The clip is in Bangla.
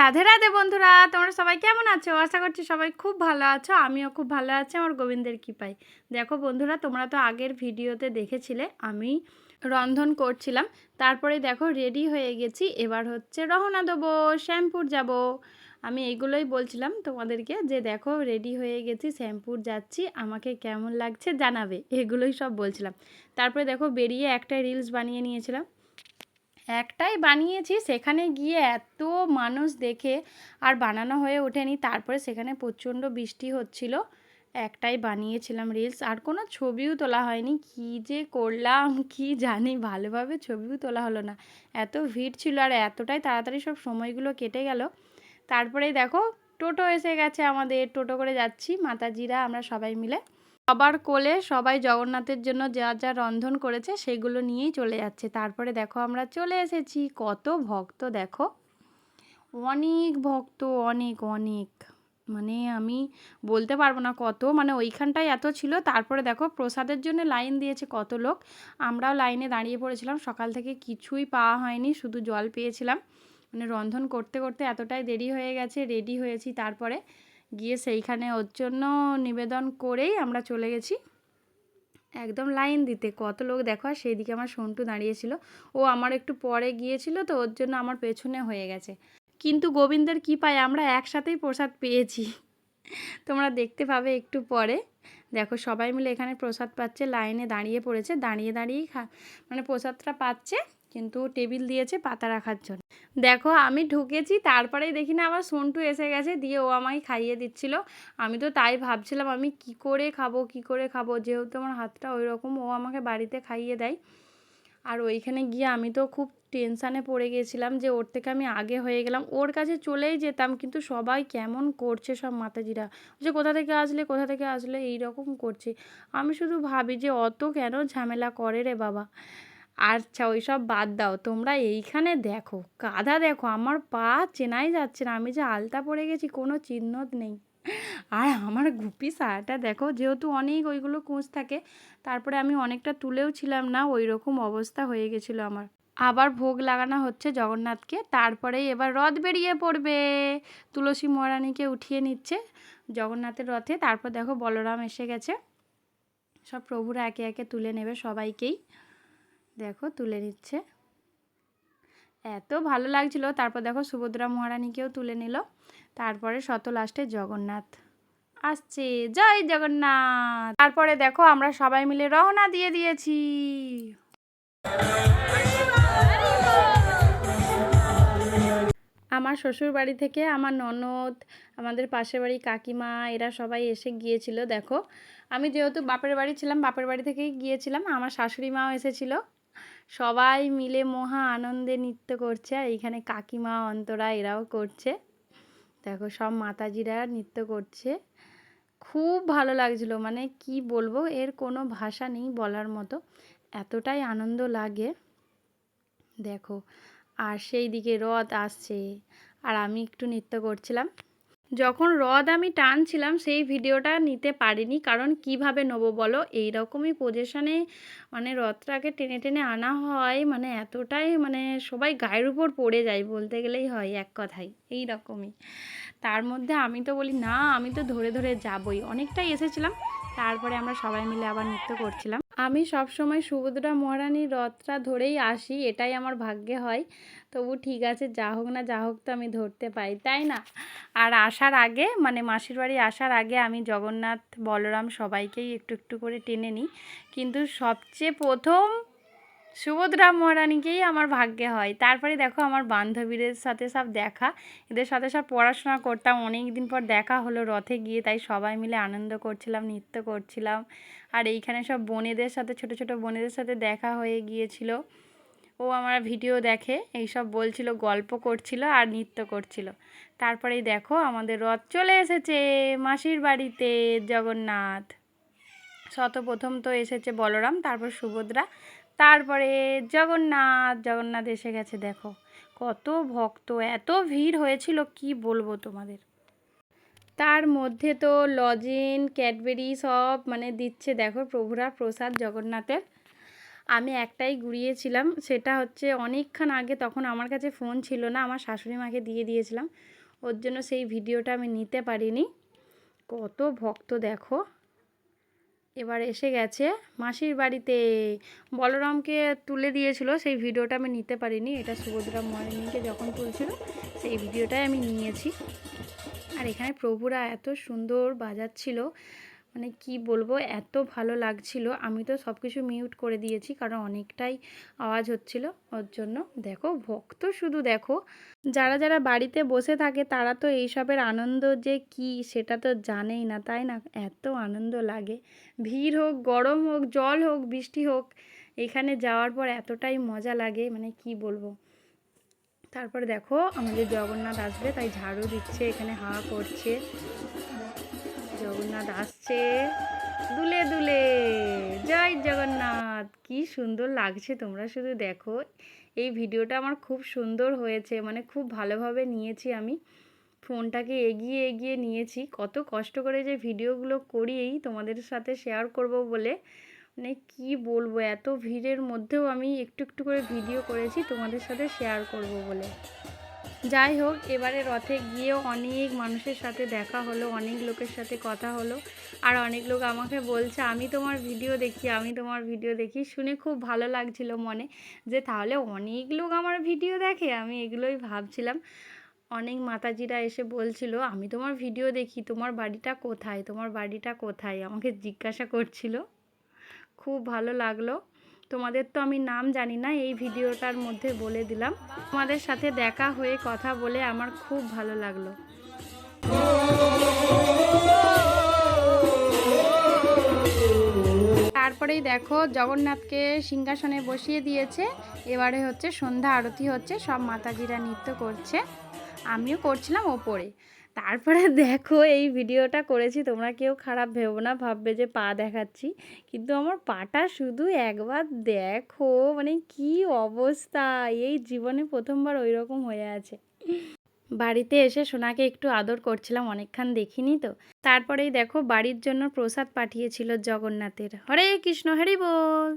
রাধে রাধে বন্ধুরা, তোমরা সবাই কেমন আছো? আশা করছি সবাই খুব ভালো আছো, আমিও খুব ভালো আছি, আমার গোবিন্দের কৃপায়। দেখো বন্ধুরা, তোমরা তো আগের ভিডিওতে দেখেছিলে, আমি রন্ধন করছিলাম, তারপরে দেখো রেডি হয়ে গেছি, এবার হচ্ছে রওনা দেবো, শ্যাম্পুর যাব। আমি এইগুলোই বলছিলাম তোমাদেরকে যে দেখো রেডি হয়ে গেছি, শ্যাম্পুর যাচ্ছি, আমাকে কেমন লাগছে জানাবে, এগুলোই সব বলছিলাম। তারপরে দেখো বেরিয়ে একটা রিলস বানিয়ে নিয়েছিলাম। একটাই বানিয়েছি, সেখানে গিয়ে এত মানুষ দেখে আর বানানো হয়ে ওঠেনি। তারপরে সেখানে প্রচণ্ড বৃষ্টি হচ্ছিল। একটাই বানিয়েছিলাম রিলস আর কোনো ছবিও তোলা হয়নি। কি যে করলাম, কি জানি, ভালোভাবে ছবিও তোলা হলো না। এত ভিড় ছিল আর এতটাই তাড়াতাড়ি সব সময়গুলো কেটে গেল। তারপরে দেখো, টোটো এসে গেছে আমাদের, টোটো করে যাচ্ছি, মাতাজিরা, আমরা সবাই মিলে। সবার কোলে সবাই জগন্নাথের জন্য যা যা রন্ধন করেছে সেগুলো নিয়েই চলে যাচ্ছে। তারপরে দেখো আমরা চলে এসেছি। কত ভক্ত দেখো। অনেক ভক্ত, অনেক অনেক। মানে আমি বলতে পারব না কত মানে ওইখানটায় এত ছিল। তারপরে দেখো প্রসাদের জন্য লাইন দিয়েছে কত লোক। আমরাও লাইনে দাঁড়িয়ে পড়েছিলাম। সকাল থেকে কিছুই পাওয়া হয়নি, শুধু জল পেয়েছিলাম। মানে রন্ধন করতে করতে এতটাই দেরি হয়ে গেছে রেডি হয়েছি। তারপরে গিয়ে সেইখানে ওর জন্য নিবেদন করেই আমরা চলে গেছি। একদম লাইন দিতে, কত লোক দেখো, আর সেই দিকে আমার সন্টু দাঁড়িয়েছিল। ও আমার একটু পরে গিয়েছিল তো ওর জন্য আমার পেছনে হয়ে গেছে। কিন্তু গোবিন্দের কী পায়, আমরা একসাথেই প্রসাদ পেয়েছি। তোমরা দেখতে পাবে একটু পরে। দেখো, সবাই মিলে এখানে প্রসাদ পাচ্ছে, লাইনে দাঁড়িয়ে পড়েছে, দাঁড়িয়ে দাঁড়িয়েই খা মানে প্রসাদটা পাচ্ছে। কিন্তু টেবিল দিয়েছে পাতা রাখার জন্য। দেখো, আমি ঢুকেছি, তারপরেই দেখি না আবার সন্টু এসে গেছে, দিয়ে ও আমাকে খাইয়ে দিচ্ছিল। আমি তো তাই ভাবছিলাম, আমি কি করে খাব, কি করে খাব? যেহেতু আমার হাতটা ওই রকম ও আমাকে বাড়িতে খাইয়ে দেয়। আর ওইখানে গিয়ে আমি তো খুব টেনশানে পড়ে গেছিলাম যে ওর থেকে আমি আগে হয়ে গেলাম। ওর কাছে চলেই যেতাম, কিন্তু সবাই কেমন করছে সব মাতাজিরা। যে কোথা থেকে আসলে, কোথা থেকে আসলে এই রকম করছে। আমি শুধু ভাবি যে অত কেন ঝামেলা করে রে বাবা। আচ্ছা ওই সব বাদ দাও। তোমরা এইখানে দেখো। কাদা দেখো। আমার পা চেনাই যাচ্ছে না। আমি যে আলতা পড়ে গেছি, কোনো চিহ্ন নেই। আর আমার গুপি সায়াটা দেখো, যেহেতু অনেক ওইগুলো কুঁচ থাকে, তারপরে আমি অনেকটা তুলেও ছিলাম না ওই রকম অবস্থা হয়ে গেছিল আমার। আবার ভোগ লাগানো হচ্ছে জগন্নাথকে। তারপরে এবার রথ বেরিয়ে পড়বে। তুলসী মহারানীকে উঠিয়ে নিচ্ছে জগন্নাথের রথে। তারপর দেখো বলরাম এসে গেছে। সব প্রভুরা একে একে তুলে নেবে সবাইকেই। দেখো তুলে নিচ্ছে। এত ভালো লাগছিল। তারপর দেখো সুভদ্রা মহারানীকেও তুলে নিল। তারপরে শত লাস্টে জগন্নাথ। আসছে। জয় জগন্নাথ। তারপরে দেখো আমরা সবাই মিলে রওনা দিয়ে দিয়েছি। আমার শ্বশুর বাড়ি থেকে আমার ননদ, আমাদের পাশের বাড়ি কাকিমা, এরা সবাই এসে গিয়েছিল, দেখো। আমি যেহেতু বাপের বাড়ি ছিলাম, বাপের বাড়ি থেকেই গিয়েছিলাম। আমার শাশুড়ি মাও এসেছিল। সবাই মিলে মহা আনন্দে নৃত্য করছে আর এইখানে কাকিমা, অন্তরা এরাও করছে। দেখো সব মাতাজিরা নৃত্য করছে। খুব ভালো লাগছিল মানে কি বলব, এর কোনো ভাষা নেই বলার মতো। এতটাই আনন্দ লাগে। দেখো, আর সেই দিকে রথ আসছে। আর আমি একটু নৃত্য করছিলাম। যখন রথ আমি টানছিলাম, সেই ভিডিওটা নিতে পারিনি। কারণ কীভাবে নেব বলো? এই রকমই পজিশনে মানে রথটাকে টেনে টেনে আনা হয় মানে এতটাই মানে সবাই গায়ের উপর পড়ে যায় বলতে গেলেই হয় এক কথাই এই রকমই তার মধ্যে আমি তো বলি, না, আমি তো ধরে ধরে যাবই। অনেকটাই এসেছিলাম। তারপরে আমরা সবাই মিলে আবার নৃত্য করছিলাম। আমি সব সময় সুভদ্রা মহারানীর রথটা ধরেই আসি, এটাই আমার ভাগ্যে হয়। তবু ঠিক আছে, যা হোক না যা হোক তো আমি ধরতে পাই, তাই না? আর আসার আগে মানে মাসির বাড়ি আসার আগে আমি জগন্নাথ, বলরাম সবাইকেই একটু একটু করে টেনে নিই। কিন্তু সবচেয়ে প্রথম সুভদ্রা মহারানীকেই আমার ভাগ্যে হয়। তারপরে দেখো আমার বান্ধবীদের সাথে সব দেখা। এদের সাথে সব পড়াশোনা করতাম। অনেক দিন পর দেখা হলো রথে গিয়ে, তাই সবাই মিলে আনন্দ করছিলাম, নৃত্য করছিলাম। আর এইখানে সব বোনেদের সাথে, ছোট ছোট বোনেদের সাথে দেখা হয়ে গিয়েছিল। ও আমার ভিডিও দেখে এইসব বলছিল, গল্প করছিল আর নৃত্য করছিল। তারপরেই দেখো আমাদের রথ চলে এসেছে মাসির বাড়িতে, জগন্নাথ। শত প্রথম তো এসেছে বলরাম, তারপর সুভদ্রা তারপরে জগন্নাথ জগন্নাথ এসে গেছে দেখো। কত ভক্ত, এত ভিড় হয়েছিল, কি বলব তোমাদের? তার মধ্যে তো লজেন ক্যাডবেরি সব মানে দিচ্ছে দেখো, প্রভুরা প্রসাদ জগন্নাথের। আমি একটাই গুড়িয়েছিলাম সেটা হচ্ছে অনেকক্ষণ আগে তখন আমার কাছে ফোন ছিল না, আমার শাশুড়ি মাকে দিয়ে দিয়েছিলাম। ওর জন্য সেই ভিডিওটা আমি নিতে পারিনি। কত ভক্ত দেখো। এবার এসে গেছে। মাসির বাড়িতে বলরামকে তুলে দিয়েছিল, সেই ভিডিওটা আমি নিতে পারিনি। এটা সুভদ্রা মর্নিংকে যখন তুলছিল, সেই ভিডিওটাই আমি নিয়েছি। আর এখানে প্রভুরা এত সুন্দর বাজাচ্ছিল। মানে কি বলব, এত ভালো লাগছিল। আমি তো সব কিছু মিউট করে দিয়েছি কারণ অনেকটাই আওয়াজ হচ্ছিল ওর জন্য। দেখো, ভক্ত শুধু দেখো। যারা যারা বাড়িতে বসে থাকে তারা তো এইসবের আনন্দ যে কি, সেটা তো জানেই না, তাই না? এত আনন্দ লাগে। ভিড় হোক, গরম হোক, জল হোক, বৃষ্টি হোক, এখানে যাওয়ার পর এতটাই মজা লাগে মানে কি বলব। তারপরে দেখো, আমাদের জগন্নাথ আসবে, তাই ঝাড়ু দিচ্ছে, এখানে হাওয়া করছে। জগন্নাথ আসছে। দুলে দুলে। জয় জগন্নাথ। কি সুন্দর লাগছে তোমরা শুধু দেখো। এই ভিডিওটা আমার খুব সুন্দর হয়েছে। মানে খুব ভালোভাবে নিয়েছি আমি। ফোনটাকে এগিয়ে এগিয়ে নিয়েছি। কত কষ্ট করে যে ভিডিওগুলো করি এই তোমাদের সাথে শেয়ার করব বলে। মানে কি বলব, এত ভিড়ের মধ্যেও আমি একটু একটু করে ভিডিও করেছি, তোমাদের সাথে শেয়ার করব বলে। যাই হোক, এবারে রথে গিয়েও অনেক মানুষের সাথে দেখা হলো, অনেক লোকের সাথে কথা হলো। আর অনেক লোক আমাকে বলছে, আমি তোমার ভিডিও দেখি, আমি তোমার ভিডিও দেখি। শুনে খুব ভালো লাগছিল মনে যে, তাহলে অনেক লোক আমার ভিডিও দেখে। আমি এগুলোই ভাবছিলাম। অনেক মাতাজিরা এসে বলছিল, আমি তোমার ভিডিও দেখি, তোমার বাড়িটা কোথায়? তোমার বাড়িটা কোথায়? আমাকে জিজ্ঞাসা করছিল। খুব ভালো লাগল। তোমাদের তো আমি নাম জানি না, এই ভিডিওটার মধ্যে বলে দিলাম। তোমাদের সাথে দেখা হয়ে কথা বলে আমার খুব ভালো লাগল। তারপরেই দেখো জগন্নাথকে সিংহাসনে বসিয়ে দিয়েছে। এবারে হচ্ছে সন্ধ্যা, আরতি হচ্ছে, সব মাতাজিরা নৃত্য করছে। আমিও করছিলাম ওপরে। তারপরে দেখো এই ভিডিওটা করেছি, তোমরা কেউ খারাপ ভেবো না, ভাববে যে পা দেখাচ্ছি। কিন্তু আমার পাটা শুধু একবার দেখো মানে কি অবস্থা, এই জীবনে প্রথমবার ওই রকম হয়ে আছে। বাড়িতে এসে সোনাকে একটু আদর করছিলাম, অনেকক্ষণ দেখিনি তো। তারপরেই দেখো বাড়ির জন্য প্রসাদ পাঠিয়েছিল জগন্নাথের। হরে কৃষ্ণ, হরি বল।